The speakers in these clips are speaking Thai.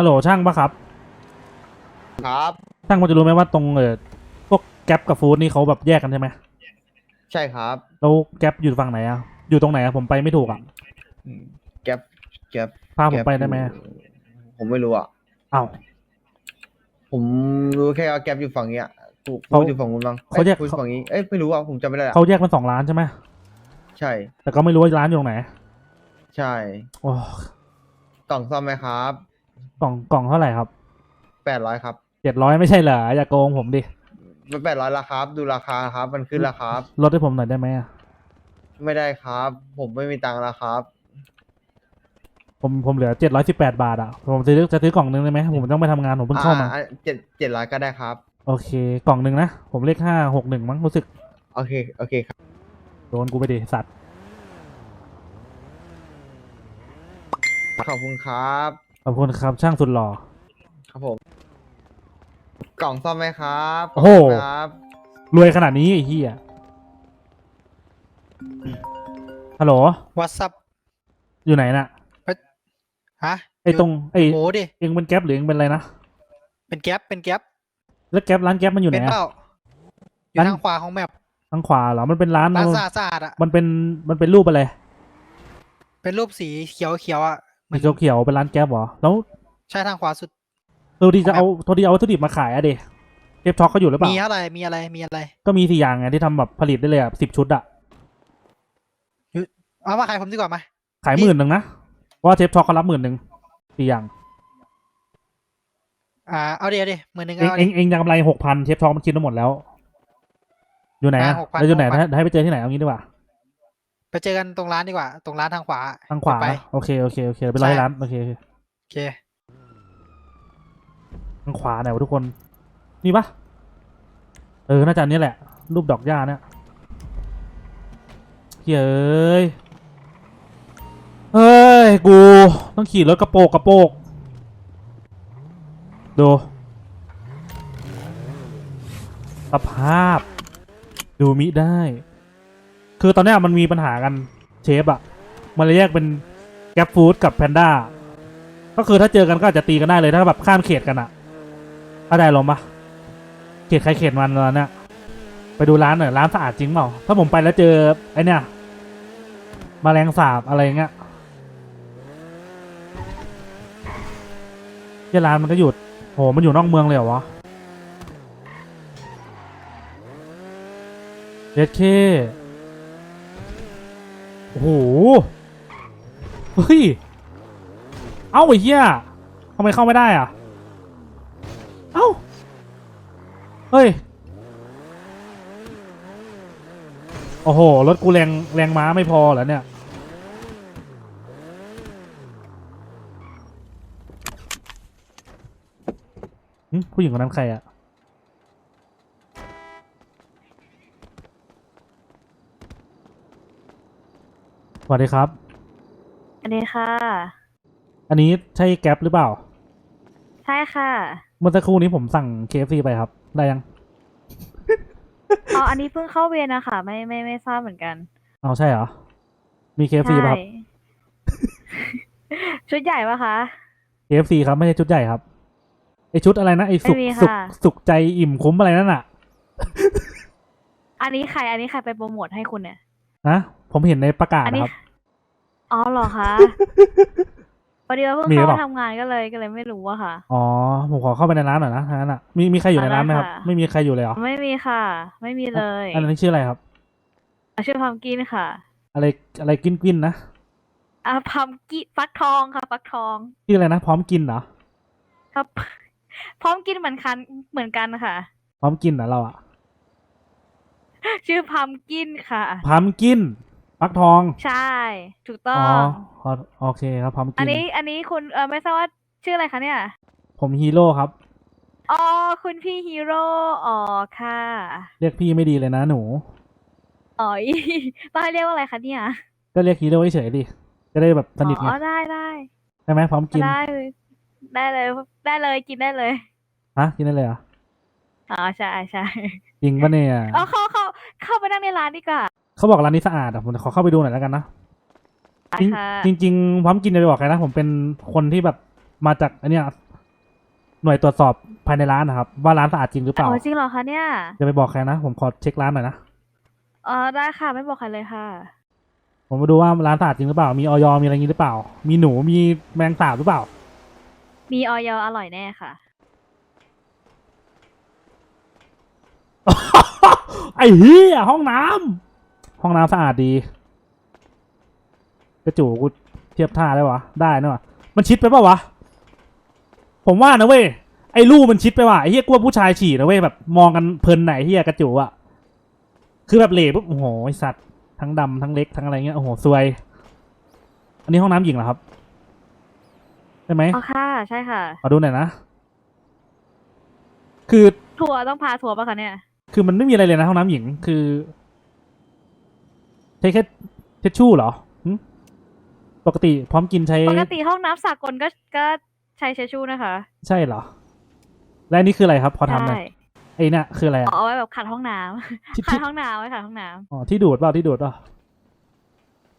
ฮัลโหลช่างปะครับ ครับ ช่างพอจะรู้ไหมว่าตรงเออพวกแก๊ปกับฟู้ดนี่เขาแบบแยกกันใช่ไหมใช่ครับ แล้วแก๊ปอยู่ฝั่งไหนอะอยู่ตรงไหนอะผมไปไม่ถูกอะแก๊ปแก๊ปพาผมไปได้ไหมแก๊ปอยู่ผมไม่รู้อะอ้าวผมรู้แค่ว่าแก๊ปอยู่ฝั่งเนี้ยกูเขาพูดอยู่ฝั่งนู้นบ้างเขาแยกอ้พูดฝั่งนี้เอ้ยไม่รู้อะผมจำไม่ได้อะเขาแยกเป็นสองร้านใช่ไหมใช่ แต่ก็ไม่รู้ว่าร้านอยู่ตรงไหน ใช่โอ้กล่องซ่อมไหมครับ กล่องกล่องเท่าไหร่ครับแปดร้อยครับเจ็ดร้อยไม่ใช่เหรออย่าโกงผมดิแปดร้อยละครับ ดูราคาครับ มันขึ้นราคาครับลดให้ผมหน่อยได้ไหมอะไม่ได้ครับ ผมไม่มีตังค์แล้วครับ ผมผมเหลือเจ็ดร้อยสิบแปดบาทอะผมจะซื้อจะซื้อกล่องนึงได้ไหมผมต้องไปทำงานผมเพิ่งเข้ามา อ่เจ็ดเจ็ดร้อยก็ได้ครับ โอเค กล่องหนึ่งนะ ผมเลขห้าหกหนึ่งมั้งรู้สึก โอเค โอเคครับ โดนกูไปดิสัตว์ ขอบคุณครับ ขอบคุณครับช่างสุดหล่อ ครับผม กล่องซ่อมไหมครับโอ้โห ขบคุณครับ รวยขนาดนี้ไอ้เหี้ยฮัลโหลวัตซับอยู่ไหนน่ะ ฮะไอ้ตรงไอ้โอ้ดิ เองเป็นแก๊ปหรือเองเป็นอะไรนะ เป็นแก๊ปเป็นแก๊ปแล้วแก๊ปร้านแก๊ปมันอยู่ไหนเป็นเปอะ ล่าอยู่ร้าน ทางขวาของแมปทางขวาเหรอ มันเป็นร้านร้านสะอาดสะอาดอะ มันเป็นมันเป็นรูปอะไร เป็นรูปสีเขียวเขียวๆอะเห มืมีอนเขียวๆเป็นร้านแก๊ปเหรอ แล้วใช่ทางขวาสุด โทษทีจะเอาโทษทีเอาวัตถุดิบมาขายอะเดเทปช็อกเขาอยู่หรือเปล่า มีอะไร มีอะไร มีอะไร ก็มีสี่อย่างไงที่ทำแบบผลิตได้เลยอะสิบชุดอะเอามาขายผมดีกว่ามาขายหมื่นหนึ่งนะเพราะว่าเทปช็อกเขารับหมื่นหนึ่งสี่อย่าง อ่า เอาเดี๋ยวดิหมื่นหนึ่งเองเอาเอดิ งเองยังกำไรหกพันเทปช็อกมันคิดทั้งหมดแล้ว อยู่ไหนอะอ่า6,000แล้วอยู่ไหน6,000 ให้ให้ไปเจอที่ไหนเอางี้ดีกว่า ไปเจอกันตรงร้านดีกว่า ตรงร้านทางขวาทางขวาไป โอเคโอเคโอเคไปรอใช่ที่ร้านโอเคโอเคโอเคทางขวาไหนวะทุกคนนี่ปะเออน่าจะอันนี้แหละ รูปดอกหญ้าเนี่ยเฮ้ยเฮ้ยกูต้องขี่รถกระโปกกระโปกดูสภาพ ดูมิได้ คือตอนเนี้ยมันมีปัญหากันเชฟอะมันเลยแยกเป็นแกปฟู้ดกับแพนด้าก็คือถ้าเจอกันก็อาจจะตีกันได้เลยถ้าแบบข้ามเขตกันอะเข้าใจลมปะเขตใครเขตมันแล้วเนี่ยไปดูร้านหน่อยร้านสะอาดจริงเปล่าถ้าผมไปแล้วเจอไอเนี่ยมแมลงสาบอะไรเงี้ยที่ร้านมันก็หยุดโหมันอยู่นอกเมืองเลยเหรอวะเด็ดเค โอ้โห เฮ้ย เอ้าไอ้เหี้ยทำไมเข้าไม่ได้อะ เอ้า เฮ้ย โอ้โห รถกูแรงแรงม้าไม่พอเหรอเนี่ย ผู้หญิงคนนั้นใครอะ วัสดีครับสวัสดีค่ะ อันนี้ใช่แก๊ปหรือเปล่า ใช่ค่ะ เมื่อสักครู่นี้ผมสั่ง KFC ไปครับ ได้ยัง อ๋อ อันนี้เพิ่งเข้าเวรนะคะไม่ไม่ไม่ทราบเหมือนกัน เอาใช่เหรอ มี KFC ป่ะครับใช่ชุดใหญ่ปะคะ KFC ครับไม่ใช่ชุดใหญ่ครับไอชุดอะไรนะไอสุกไม่มีสุกค่ะ สุกใจอิ่มคุ้มอะไรนั่นน่ะ อันนี้ใคร อันนี้ใครไปโปรโมทให้คุณเนี่ย นะผมเห็นในประกาศอันนะนี้ครับ อ๋อเหรอคะพอดีว่าเพิ่งมีหรือเข้าเปล่าทำงานก็เลยก็เลยไม่รู้อะค่ะ อ๋อ ผมขอเข้าไปในร้านหน่อยนะทางนั้นอะ มีมีใครอยู่ในร้านไหมครับได้ค่ะไม่มีใครอยู่เลยเหรอ ไม่มีค่ะ ไม่มีเลย อันนั้นชื่ออะไรครับ ชื่อพัมกินค่ะ อะไรอะไรกินกินนะ อะพัมกิฟักทองค่ะ ฟักทอง ชื่ออะไรนะ พร้อมกินเหรอ ครับ พร้อมกินเหมือนกันเหมือนกันค่ะ พร้อมกินเหรอเราอะ ชื่อพัมกินค่ะพร้อมกินฟักทอง ใช่ ถูกต้อ๋ออง ขอโอเคครับพร้อมอักินน นี้อันนี้คุณเออไม่ทราบว่าชื่ออะไรคะเนี่ย ผมฮีโร่ครับ อ๋อ คุณพี่ฮีโร่ อ๋อค่ะ เรียกพี่ไม่ดีเลยนะหนู อ๋อต้องให้เรียกว่าอะไรคะเนี่ย ก็เรียกฮีโร่เฉยๆดิ จะได้แบบสนิทไง อ๋อ ได้ได้ใช่ไหมพร้อมกิน ได้เลยได้เลย ได้เลย กินได้เลย ฮะ กินได้เลยเหรอ อ๋อใช่ใช่จริงปะเนี่ยอ๋อเข้าเข้าเข้าไปนั่งในร้านดีกว่าเขาบอกร้านนี้สะอาดอะผมขอเข้าไปดูหน่อยแล้วกันนะจริงค่ะจริงๆพร้อมกินจะไปบอกใครนะผมเป็นคนที่แบบมาจากอันเนี้ยหน่วยตรวจสอบภายในร้านนะครับ ว่าร้านสะอาดจริงหรือเปล่าอ๋อจริงเหรอคะเนี่ยจะไปบอกใครนะผมขอเช็คร้านหน่อยนะเออได้ค่ะไม่บอกใครเลยค่ะ ผมมาดูว่าร้านสะอาดจริงหรือเปล่า มีออยมีอะไรอย่างนี้หรือเปล่า มีหนูมีแมลงสาบหรือเปล่า มีออยอร่อยแน่ค่ะ ไอ้เหี้ยห้องน้ำห้องน้ำสะอาดดีกระจูกูเทียบท่าได้วะได้นะวะมันชิดไปปะวะ ผมว่านะเว้ยไอ้ลู่มันชิดไปว่ะไอ้เหี้ยกลัวผู้ชายฉี่นะเว้ยแบบมองกันเพลินไหนเหี้ยกระจูอะคือแบบเหล่ปุ๊บโอ้โหไอสัตว์ทั้งดำทั้งเล็กทั้งอะไรเงี้ยโอ้โหซวย อันนี้ห้องน้ำหญิงเหรอครับใช่ไหมอ๋อค่ะ ใช่ค่ะขอดูหน่อยนะคือ ทัวร์ต้องพาทัวร์ปะคะเนี่ย คือมันไม่มีอะไรเลยนะห้องน้ำหญิงคือใช้แค่เทชชู่เหรอหึปกติพร้อมกินใช้ปกติห้องน้ำสากลก็ก็ใช้เชดชูนะคะใช่เหรอ และอันนี่คืออะไรครับ พอทำหน่ใช่อยไอ้เนี่ยคืออะไรอ๋อะอเอาไว้แบบขัดห้องน้ำที่ขัที่ดห้องน้ำไว้ขัดห้องน้อ๋อที่ดูดเปล่าที่ดูดเปล่า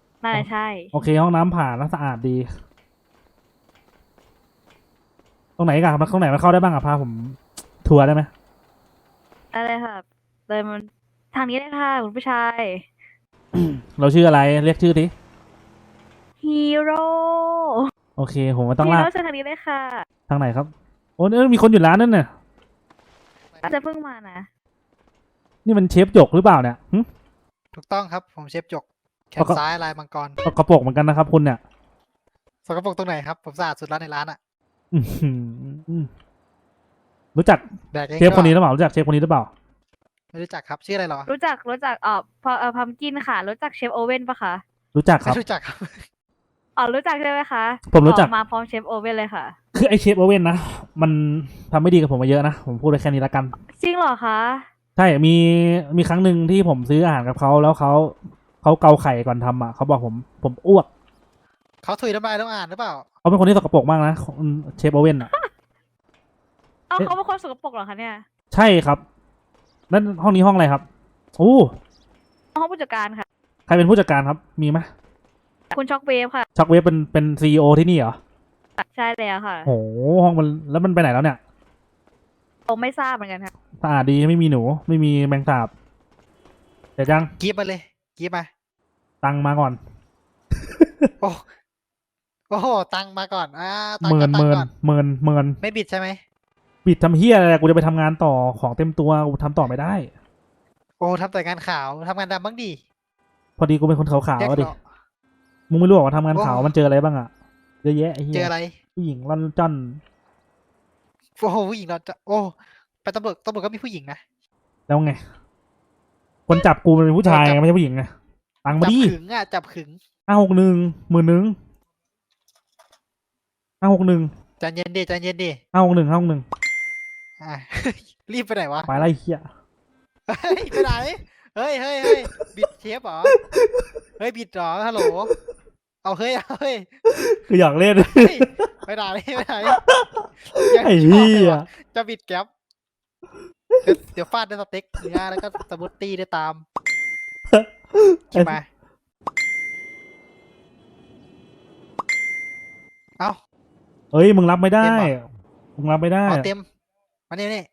ำน่าจะใช่ โอเค ห้องน้ำผ่านแล้วสะอาดดี ตรงไหนกันตรงไหนมันเข้าได้บ้างอะพาผมทัวร์ได้ไหม ได้เลยค่ะเดินมันทางนี้เลยค่ะคุณผู้ชายเราชื่ออะไรเรียกชื่อทีฮีโร่โอเค ผมไม่ต้องฮีลากโร่เชิญทางนี้เลยค่ะทางไหนครับโอ้เออมีคนอยู่ร้านนั่นน่ะจะเพิ่งมานะนี่มันเชฟหยกหรือเปล่าเนี่ยหึ ถูกต้องครับผมเชฟจกแขแล้วนก็ ซ้ายลายมังกรกระโปรงเหมือนกันนะครับคุณเนี่ยสกปรกตรงไหนครับผมสะอาดสุดแล้วในร้านอะอื้อหือ รู้จักแดกเองเชฟคนนี้หก็รือเปล่ารู้จักเชฟคนนี้หรือเปล่า ไม่รู้จักครับชื่ออะไรเหรอรู้จักรู้จักเอ่อพอเอ่อพัมกินค่ะ รู้จักเชฟโอเว่นปะคะรู้จักคไม่รับ รู้จักครับ อ๋อรู้จักใช่ไหมคะผมรู้จัก อ๋อมาพร้อมเชฟโอเว่นเลยค่ะคือไอเชฟโอเว่นนะ มันทำไม่ดีกับผมมาเยอะนะ ผมพูดไปแค่นี้ละกัน จริงเหรอคะใช่มีมีครั้งหนึ่งที่ผมซื้ออาหารกับเขาแล้วเขาเขาเกาไข่ก่อนทำอะเขาบอกผมผมอ้วกเขาถุยน้ำลายต้องอ่านหรือเปล่า เขาเป็นคนที่สกปรกมากนะของเชฟโอเว่นอะ เอาเอ๊ะเขาเป็นคนสกปรกเหรอคะเนี่ยใช่ครับ นั่นห้องนี้ห้องอะไรครับโอ้ห้องผู้จัดการค่ะ ใครเป็นผู้จัดการครับ มีไหมคุณช็อกเวฟค่ะ ช็อกเวฟเป็นเป็นซีอที่นี่เหรอ ใช่แล้วค่ะโอ้โหห้องมันแล้วมันไปไหนแล้วเนี่ยผมไม่ทราบเหมือนกันค่ะสะอาดดีไม่มีหนู ไม่มีแมงสาบเดี๋ยวจังกีบมาเลย กีบมา ตังมาก่อน โอ้โอ้โหตังค์มาก่อนอ่าตังเมิค์ก็นตังเมิค์นก่อนเมินเมินไม่บิดใช่ไหม ปิดทำเฮียอะไรกูจะไปทำงานต่อของเต็มตัวกูทำต่อไม่ได้ โอ้ทำแต่งานขาวทำงานดำบ้างดีพอดีกูเป็นคนขาวแจ็คๆอะดิ เหรอ มึงไม่รู้หรอว่าทำงานโอ้ ขาวมันเจออะไรบ้างอะเยอะแยะไอ้เฮีเจอยอะไร ผู้หญิงร่อนจ้อนโอ้โหผู้หญิงเราจะโอ้ไปตำรวจตำรวจก็มีผู้หญิงนะ แล้วไง คนจับกูมันเป็นผู้ชายจับไงไม่ใช่ผู้หญิงไงตังมาจับดิขึงอะ จับขึงห้าหกหนึ่งหมื่นหนึ่งห้าหกหนึ่งใจเย็นดิใจเย็นดิห้าหกหนึ่งห้าหกหนึ่ง อะ รีบไปไหนวะไปไล่เฮียเฮ้ยไปไหน เฮ้ยเฮ้ยเฮ้ยบิดเชฟเหรอ เฮ้ยบิดเหรอฮัลโหล เอาเฮ้ยเอาเฮ้ยคืออยากเล่น เฮ้ยไปไหนไปไหนยังไอ้ชอบเฮีเลยวะจะบิดแก๊ปเดี๋ยวเดี๋ยวฟาดด้วยสเต็กเนื้อแล้วก็สมูทตี้ได้ตามคิดมาเอาเอ้ยมึงรับไม่ได้ เต็มเหรอ มึงรับไม่ได้ เอาเต็ม มาเนี่ยนี่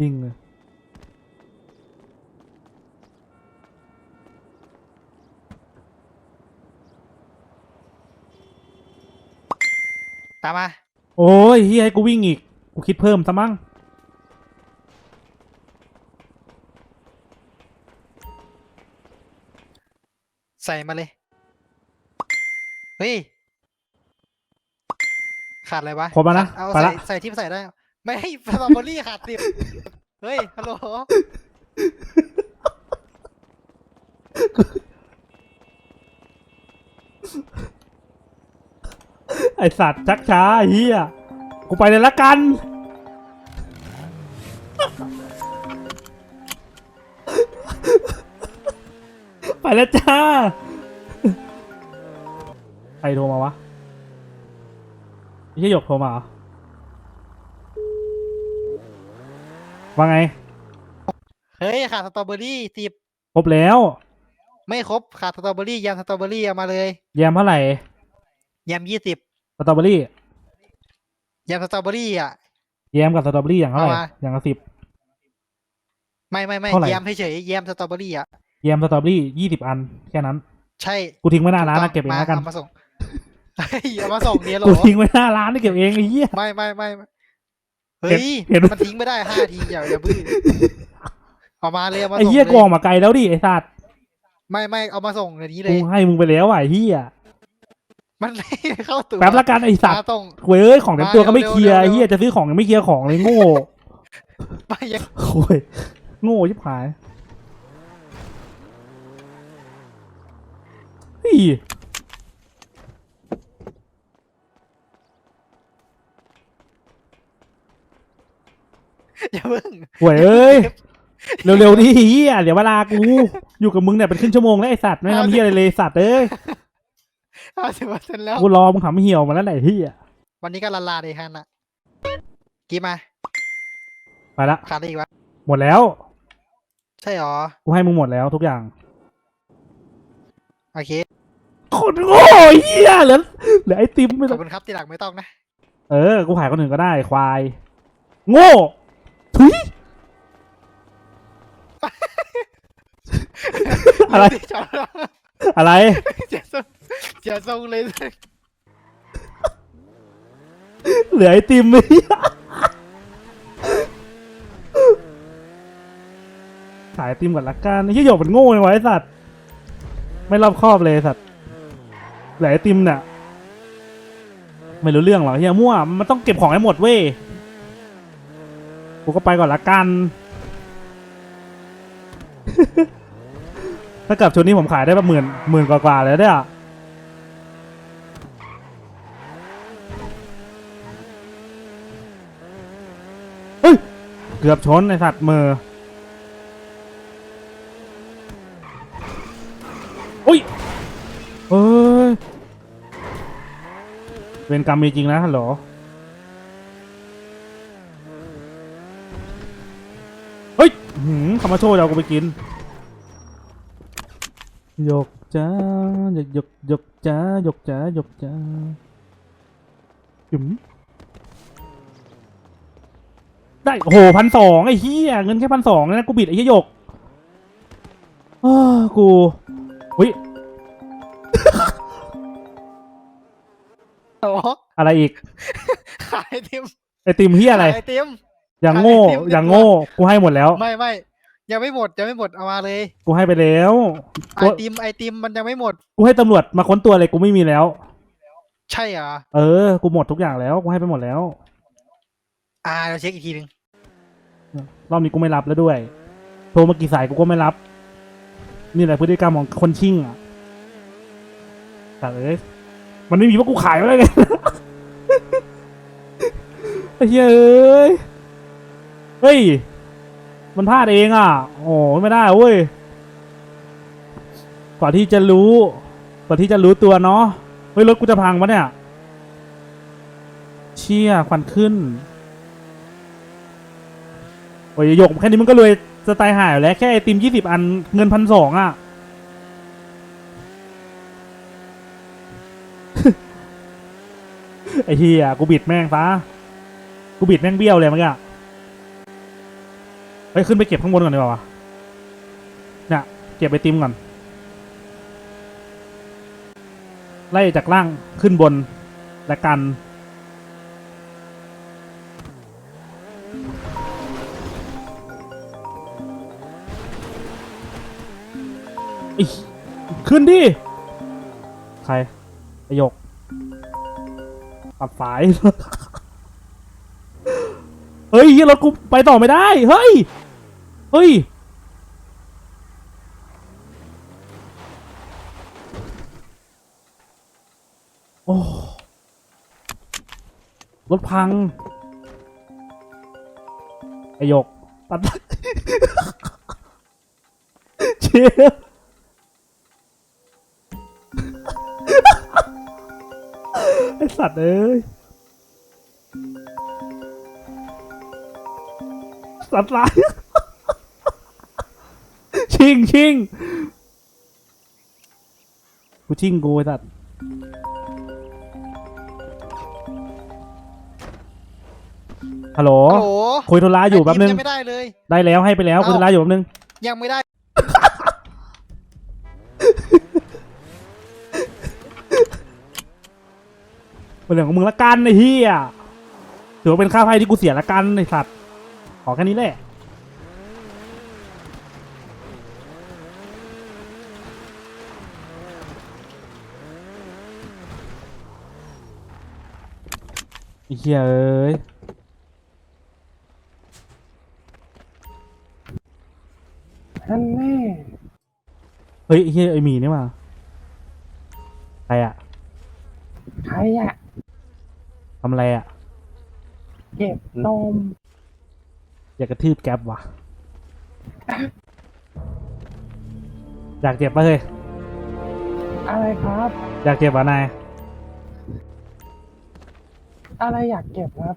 จริงเลยตามมา โอ้ยเฮียให้กูวิ่งอีก กูคิดเพิ่มซะมั้งใส่มาเลย เฮ้ย ขาดอะไรวะ ครบแล้วนะเอาไปใส่ละ ใส่ที่ใส่ได้ ไม่ให้สตรอเบอรี่ขาดสิบเฮ้ย ฮัลโหล ไอสัตว์ชักช้าไอ้เฮียกูไปเลยละกัน ไปแล้วจ้าใครโทรมาวะไม่ใช่หยกโทรมาเหรอ ว่าไง เฮ้ยขาดสตรอเบอรี่สิบครบแล้ว ไม่ครบขาดสตรอเบอรี่ยำสตรอเบอรี่เอามาเลยแยมเท่าไหร่ยำยี่สิบสตรอเบอรี่ ยำสตรอเบอรี่อะ แยมกับสตรอเบอรี่อย่างเท่าไหร่เอามา อย่างละสิบ ไม่ไม่ไม่เท่าไหร่แยมเฉยๆแยมสตรอเบอรี่อะแยมสตรอเบอรี่ยี่สิบอันแค่นั้น ใช่กูทิ้งไว้หน้าร้านถูนะเก็บเองมาแล้วกันเอามาส่งเฮ้ยเอามาส่งเนี่ยเหรกูอทิ้งไว้หน้าร้านนะเก็บเองไอ้เหี้ย ไม่ไม่ไม่ไม่ เฮ้ย เห็น มันทิ้งไม่ได้ห้าทีอย่าอย่าบื้อเอามาเลยเอามาไอ้ส่งเหี้ยเลกูออกมาไกลแล้วดิไอ้สัตว์ไม่ไม่เอามาส่งเดี๋ยวนี้เลกูย ให้มึงไปแล้วอะไอ้เหี้ยมันไม่เข้าตัวแป๊บละกันไอ้สัตว์ มาส่ง เว้ยของเต็มตัวก็ไม่มาเร็วเคลียร์เร็วไอ้เหี้ยจะซื้อของยังไม่เคลียร์ของเลยโง่ ไม่ยัง โอ้ยโง่ชิบหายเฮ้ย อย่าเพิ่งหวยเอ้ย เร็วๆดิเฮียเดี๋ยวเวลากู อยู่กับมึงเนี่ยเป็นครึ่งชั่วโมงแล้วไอสัตว์ไม่ทำเฮียอะไรเลยสัตว์เอ้ยห้าสิบเปอร์เซ็นต์แล้ว กูรอมึงทำเหี่ยวมาแล้วไหนเฮียวันนี้ก็ลาลาเลยฮันน่ะกี่มาไปละขาดอะไรอีกวะ หมดแล้ว ใช่หรอ กูให้มึงหมดแล้วทุกอย่าง โอเคคนโง่เฮียเหลือเหลือไอติมไม่ขต้ออบงคุณครับที่หลังไม่ต้องนะ เออ กูขายคนอื่นก็ได้ควาย โง่ ทุยอะไรจอดแล้วอะไรเสียทรงเสียทรงเลยเหลือไอติมเฮียขายไอติมก่อนละกันไอ้เฮียหยกมันโง่เลยวะไอสัตว์ ไม่รอบคอบเลยไอ้สัตว์เหลือไอติมเนี่ยไม่รู้เรื่องหรอกเฮียมั่วมันต้องเก็บของให้หมดเว้ย กูก็ไปก่อนละกัน ถ้ากับชุดนี้ผมขายได้ประหมื่นหมื่นกว่าๆเลยเนี่ยเฮ้ย เกือบชนไอสัตว์มือโอ้ยเอ้ยเวรกรรมมีจริงนะฮัลโหลเฮ้ยหืม คำมาโชว์เดี๋ยวเอากูไปกินยกจ้ายกยกยกจ้ายกจ้ายกจ้าจุ๋มได้โอ้โหพันสองไอ้เหี้ยเงินแค่พันสองนะกูบิดไอ้เหี้ยหยกอ้ากูอุ้ยโอ้อะไรอีก ขายไอติมไอติมเหี้ยอะไรขายไอติมอย่างโง่ ขายไอติม อย่างโง่ กูให้หมดแล้ว ไม่ไม่ ยังไม่หมดยังไม่หมดเอามาเลยกูให้ไปแล้ว ไอตัวติมไอติมมันยังไม่หมด กูให้ตำรวจมาค้นตัวเลยกูไม่มีแล้ว ใช่เหรอเออ กูหมดทุกอย่างแล้วกูให้ไปหมดแล้ว อ่าเราเช็คอีกทีหนึ่งรอบนี้กูไม่รับแล้วด้วย โทรมากี่สายกูก็ไม่รับ นี่แหละพฤติกรรมของคนชิ่งอะแต่เอ้ยมันไม่มีว่ากูขายไว้เลยไงไอ้เหี้ยเอ้ยเฮ้ย มันพลาดเองอะ โอ้ไม่ได้เว้ย กว่าที่จะรู้ กว่าที่จะรู้ตัวเนาะ เฮ้ยรถกูจะพังปะเนี่ย เชี่ยควันขึ้น โอ้ยหยกแค่นี้มึงก็รวยจะตายหายแล้วแค่ไอติมยี่สิบอันเงินพันสองอะ ไอ้เฮียกูบิดแม่งซะกูบิดแม่งเบี้ยวเลยเมื่อกี้อะ เฮ้ยขึ้นไปเก็บข้างบนก่อนดีกว่าวะเนี่ยเก็บไอติมก่อน ไล่จากล่างขึ้นบนและกันอขึ้นดิ ใครไอหยกปัดสาย เฮ้ยเรถกูไปต่อไม่ได้ เฮ้ย เฮ้ย โอ้ รถพังไอหยกปัดเชี่ยไอสัตว์เอ้ย สัตว์ร้าย ชิงชิงกูชิงกูไอสัตว์ฮัลโหลฮัลโหลคุยธุระอยู่แป๊บนึงยิ้มยังไม่ได้เลย ได้แล้วให้ไปแล้วเอ้าคุยธุระอยู่แป๊บนึง ยังไม่ได้ เป็นเรื่องของมึงละกันไอ้เหี้ยถือว่าเป็นค่าไพ่ที่กูเสียละกันไอ้สัตว์ ขอแค่นี้แหละ ไอ้เหี้ยเอ้ยท่านแน่เฮ้ยไอ้เหี้ยไอ้หมีนี่มาใครอะใครอะทำอะไรอะเก็บนมอยากกระทืบแก๊ปวะอยากเจ็บปะเฮ้ยอะไรครับ อยากเจ็บวะนาย อะไรอยากเก็บครับ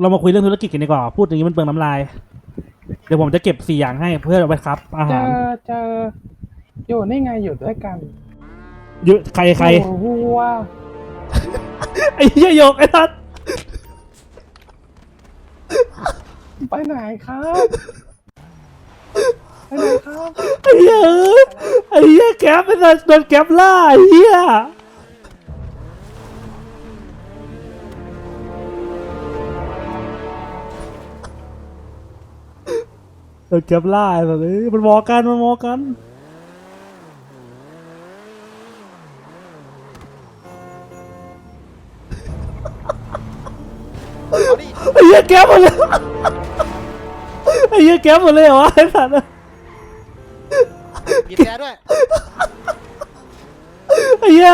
เรามาคุยเรื่องธุรกิจกันดีกว่า พูดอย่างนี้มันเปลืองน้ำลาย เดี๋ยวผมจะเก็บสี่อย่างให้เพื่อเอาไปครับ อาเจหารอเจออยู่นี่ไงอยู่ด้วยกันเยอะใครใครโอ้วัวไอ้เหี้ยโยกไอ้ทัดไปไหนครับไปไหนครับไอ้เหี้ยเอ้ยไอ้เหี้ยแก๊ปไอ้ทัดโดนแก๊ปล่าไอ้เหี้ย โดนแก๊ปล่าไอ้สัสเอ้ยมันมอกันมันมอกันเอาดิไอ้เหี้ยแก๊ปหมดเลยไอ้เหี้ยแก๊ปหมดเลยเหรอวะไอ้สัตว์บีบแต่ด้วยไอ้เหี้ย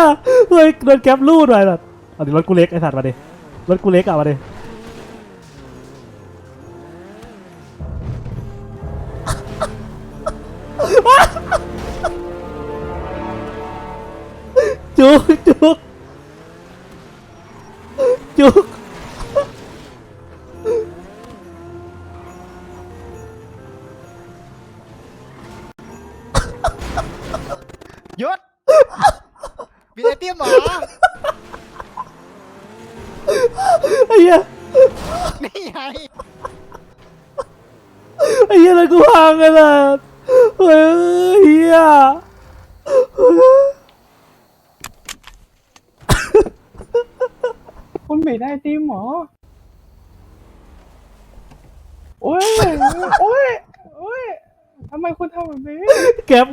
เฮ้ยโดนแก๊ปลูดไปสัตว์เอาดิรถกูเล็กไอ้สัตว์มาดิรถกูเล็กอะมาดิ จุ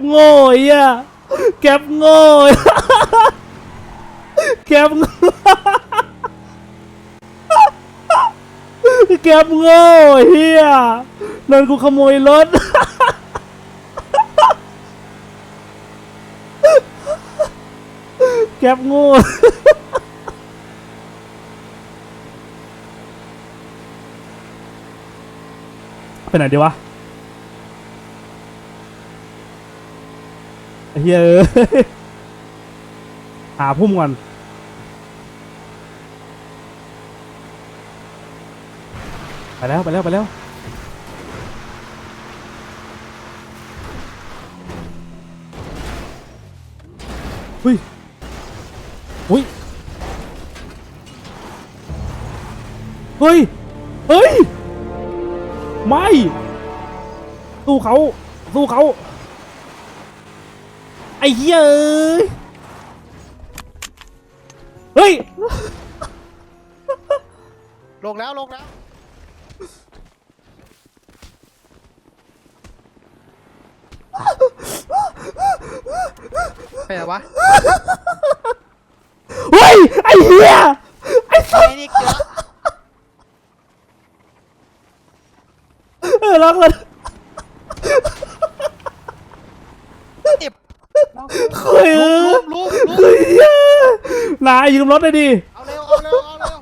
โง่อ้เหี้ยแก็บโง่แก็บโง่แก็บโง่ไอ้เหี้ยโดนกูขโมยรถแก็บโง่ไปไหนดีวะ ไอ้ เฮ้ยเอ้ยหาพุ่มก่อนไปแล้วไปแล้วไปแล้วเฮ้ยอุ้ยเฮ้ย เฮ้ย ไม่ สู้เขา สู้เขา อ้เหี้ยเอ้ยเฮ้ย ลงแล้วลงแล้ว ไปไหนวะเฮ้ย ไอ้เหี้ย ไอ้สัสไอ้นี่เจอเออล็อกเลย เจ็บ เฮ้ยเอ ลุ อ มลุมลุม เฮ้ยเหี้ย นายยืมรถหน่อยดิเอาเร็วเอาเร็วเอาเร็ว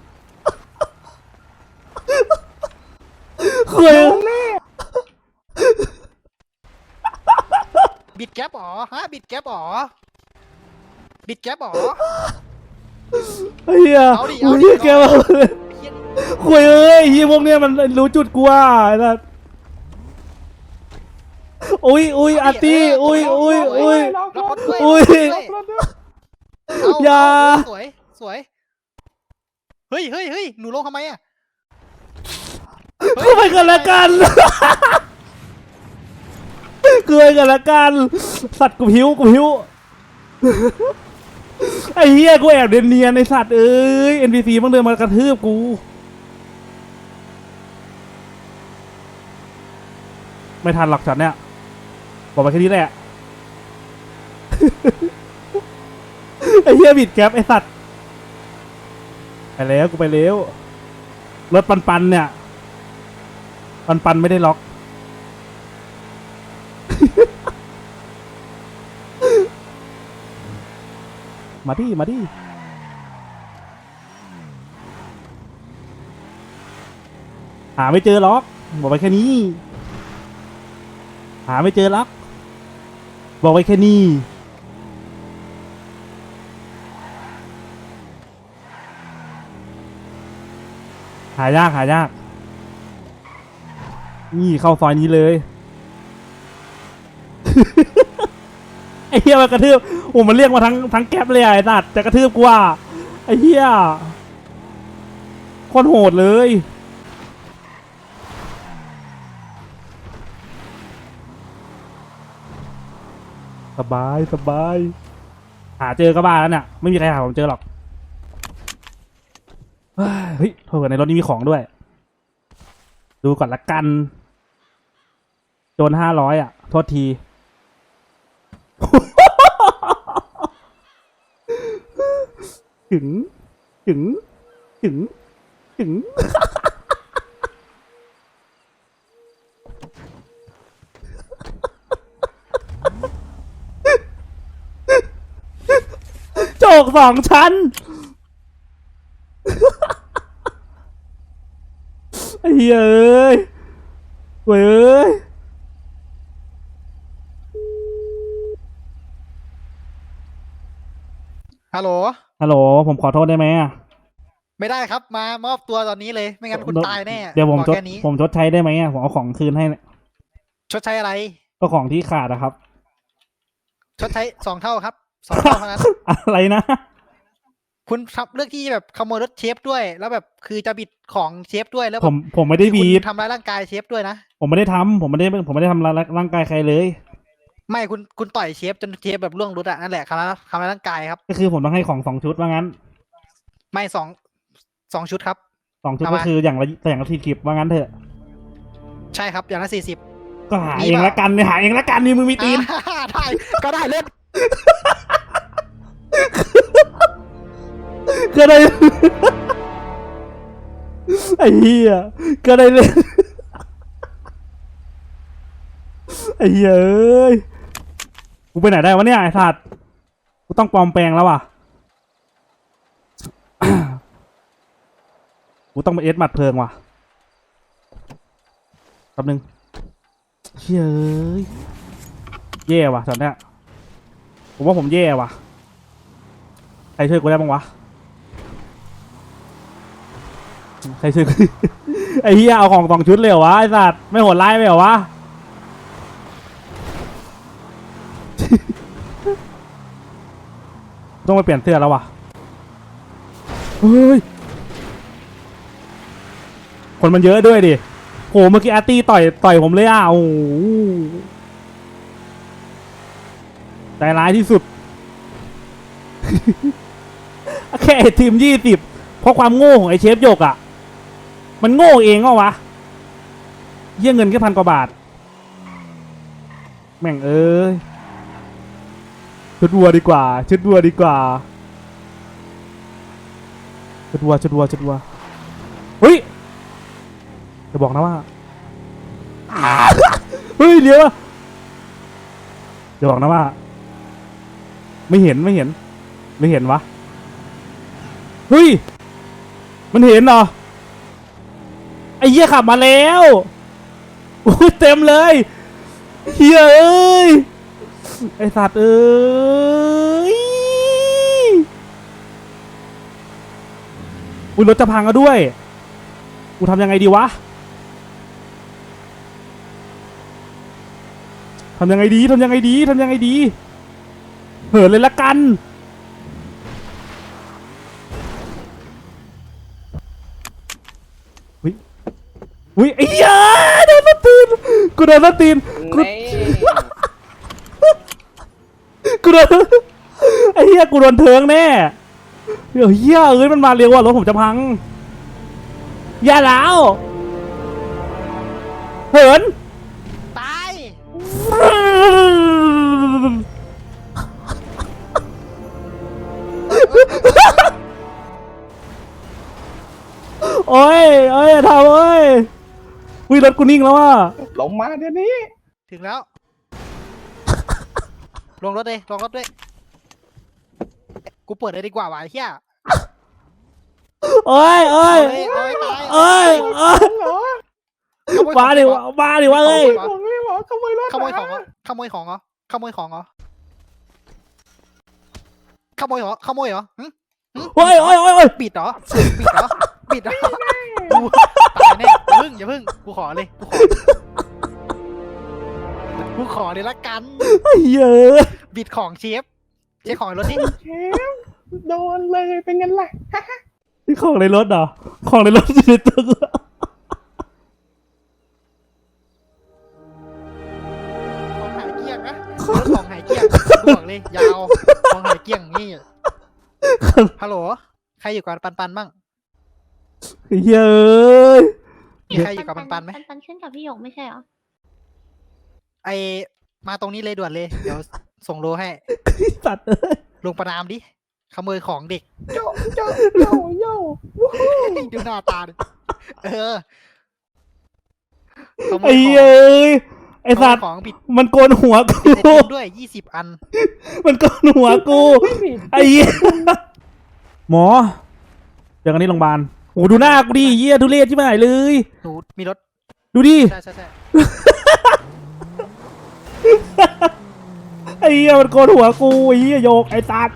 เฮ้ยบิดแก๊ปหรอฮะบิดแก๊ปหรอบิดแก๊ปหรอเหี้ยโอ้ยแกมาเลยเฮ้ยคุยเอ้ยเฮียพวกเนี้ยมันรู้จุดกูอะไอ้สัสอุ้ยอุ้ยอาร์ตี้อุ้ยอุ้ยอุ้ยอกล็อกรถรถด้ย เอย่า เสวย สวย เฮ้ยเฮ้ยเฮ้ยหนูลงทำไมอะกูไปกันละกันกูไปกันละกัน สัตว์กูหิวกูหิว ไอ้เหี้ยกูแอบเนียนๆในสัตว์เอ้ย NPC มันเดินมากระทืบกู ไม่ทันหรอกฉันเนี่ย บอกไปแค่นี้แหละ ไอ้เหี้ยบิดแก๊ปไอ้สัตว์ไปแล้วกูไปแล้วรถปันปันเนี่ย ปันปันไม่ได้ล็อก มาดิมาดิหาไม่เจอล็อกบอกไปแค่นี้ หาไม่เจอล็อกบอกไว้แค่นี้ หายากหายาก นี่เข้าซอยนี้เลย ไอ้เหี้ยมันกระทืบโอ้มันเรียกมาทั้งทั้งแก๊ปเลยไอ้สัตว์จะกระทืบกูอะไอ้เหี้ยคนโหดเลย สบายสบาย หาเจอก็บ้าแล้วเนี่ยไม่มีใครหาผมเจอหรอก เฮ้ยเฮ้ยเผื่อในรถนี้มีของด้วย ดูก่อนละกัน โจนห้าร้อยอะ โทษที ถึง ถึง ถึง ถึง โจกสองชั้น ไอ้เหี้ยเอ้ยเว้ยเอ้ยฮัลโหล ฮัลโหล ผมขอโทษได้ไหมอะไม่ได้ครับ มามอบตัวตอนนี้เลย ไม่งั้นคุณตายแน่เดี๋ยวผมบอกชดแค่นี้ผมชดใช้ได้ไหมอะผมเอาของคืนให้ชดใช้อะไร ก็ของที่ขาดอะครับ ชดใช้สองเท่าครับสองเท่าเท่านั้น อะไรนะ คุณทำเลือกที่แบบขโมยรถเชฟด้วย แล้วแบบคือจะบิดของเชฟด้วยแล้วผมผมไม่ได้คุณบีบทำร้ายร่างกายเชฟด้วยนะผมไม่ได้ทำผมไม่ได้ผมไม่ได้ทำร้ายร่างกายใครเลย ไม่คุณคุณต่อยเชฟจนเชฟแบบล่วงรุดอะนั่นแหละทำร้ายทำร้ายร่างกายครับ ก็คือผมต้องให้ของสองชุดว่างั้น ไม่สองสองชุดครับสองชุดเอาก็มาคืออย่างละอย่างละทีคลิปว่างั้นเถอะ ใช่ครับอย่างละสี่สิบก็หามีเองเปล่าละกันเนี่ยหาเองละกันนี่มึงมีตีนได้ก็ได้เล่น ก็ได้ ไอ้เหี้ยก็ได้เล่น ไอ้เหี้ยเอ้ย กูไปไหนได้วะเนี่ยไอ้สัตว์ กูต้องปลอมแปลงแล้วว่ะ กูต้องมาเอสหมัดเพลิงว่ะแป๊บนึงเฮ้ยเอ้ยแย่ว่ะตอนเนี้ยผมว่าผมแย่ว่ะ ใครช่วยกูได้บ้างวะ ใช่วยกูไอ้เฮียเอาของสองชุดเลยเหรอวะไอ้สัตว์ไม่โหดร้ายไปเหรอวะ ต้องไปเปลี่ยนเสื้อแล้ววะเฮ้ย คนมันเยอะด้วยดิโหเมื่อกี้อาร์ตี้ต่อยต่อยผมเลยอะโอ้โหใจร้ายที่สุด แค่ทีมยี่สิบเพราะความโง่ของไอเชฟหยกอะ มันโง่เองเหรอวะเยี่ยเงินแค่พันกว่าบาท แม่งเอ้ยชุดวัวดีกว่า ชุดวัวดีกว่าชุดวัวชุดวัวชุดวัวเฮ้ยจะบอกนะว่าเฮ้ยเดี๋ยวจะบอกนะว่า ไม่เห็นไม่เห็น ไม่เห็นวะเฮ้ยมันเห็นเหรอไอ้เหี้ยขับมาแล้วโอ้เต็มเลยเฮียเอ้ยไอสัตว์เอ้ยอุ้ยรถจะพังแล้วด้วยกูทำยังไงดีวะทำยังไงดีทำยังไงดีทำยังไงดีเหินเลยละกัน อุ้ยไอ้เหี้ยโดนสตีนกูโดนสตีนกูนี่กูโดนไอ้เหี้ยกูโดนเทิงแน่เดี๋ยวเหี้ยเอ้ยมันมาเร็วว่ะรถผมจะพังอย่าแล้วเหิน วิรถกูนิ่งแล้วอะลงมาเดี๋ยวนี้ ถึงแล้ว ลงรถเลยลงรถด้วย กูเปิดเลยดีกว่าว่ะไอ้เฮียโอ้ยโอ้ยเอ้ยเอ้ยตายโอ้ยโอ้ยเหรอขโมยมาดิของวะมาดิวะเอ้ยผมไม่บอกขโมยรถขโมยของเหรอขโมยของเหรอขโมยของเหรอขโมยเหรอขโมยเหรอหึหึโอ้ยโอ้ยโอ้ยโอ้ยปิดเหรอปิดเหรอปิดเหรอ พึ่งอย่าพึ่งกูขอเลยกูขอกูขอเลยละกันไอ้เหี้ยเอะบิดของเชฟเชฟของรถนี่เชฟโดนเลยเป็นไงล่ะนี่ของในรถเหรอ ของในรถอยู่ในตึกของหายเกลี้ยงนะรถของหายเกลี้ยงกูบอกเลยยาวของหายเกลี้ยงนี่ฮัลโหล ใครอยู่กับปันปันบ้างไอ้เหี้ยเอ้ย มีใครอยู่กับปันปันไหมปันปันขึ้นกับพี่หยกไม่ใช่เหรอ ไอมาตรงนี้เลยด่วนเลย เดี๋ยวส่งโลให้สัตว์เอ้ยลงประนามดิ ขโมยของเด็กโยโยโยโยดูหน้าตาดิเออขโมไอ้ยขเหี้ยองเอ้ยไอ้ขโมสัยตว์ของบิดมันโกนหัวกูไอติมด้วยยี่สิบอัน มันโกนหัวกูไม่ผิดไอ้เหี้ยหมอเจอกันที่โรงพยาบาล โอ้ดูหน้ากูดิเหี้ยทุเรศที่ไหนเลย หนูมีรถ ดูดิ ใช่ใช่ใช่ไอ้เหี้ยมันโกนหัวกูไอ้เหี้ยโยกไอ้สัตว์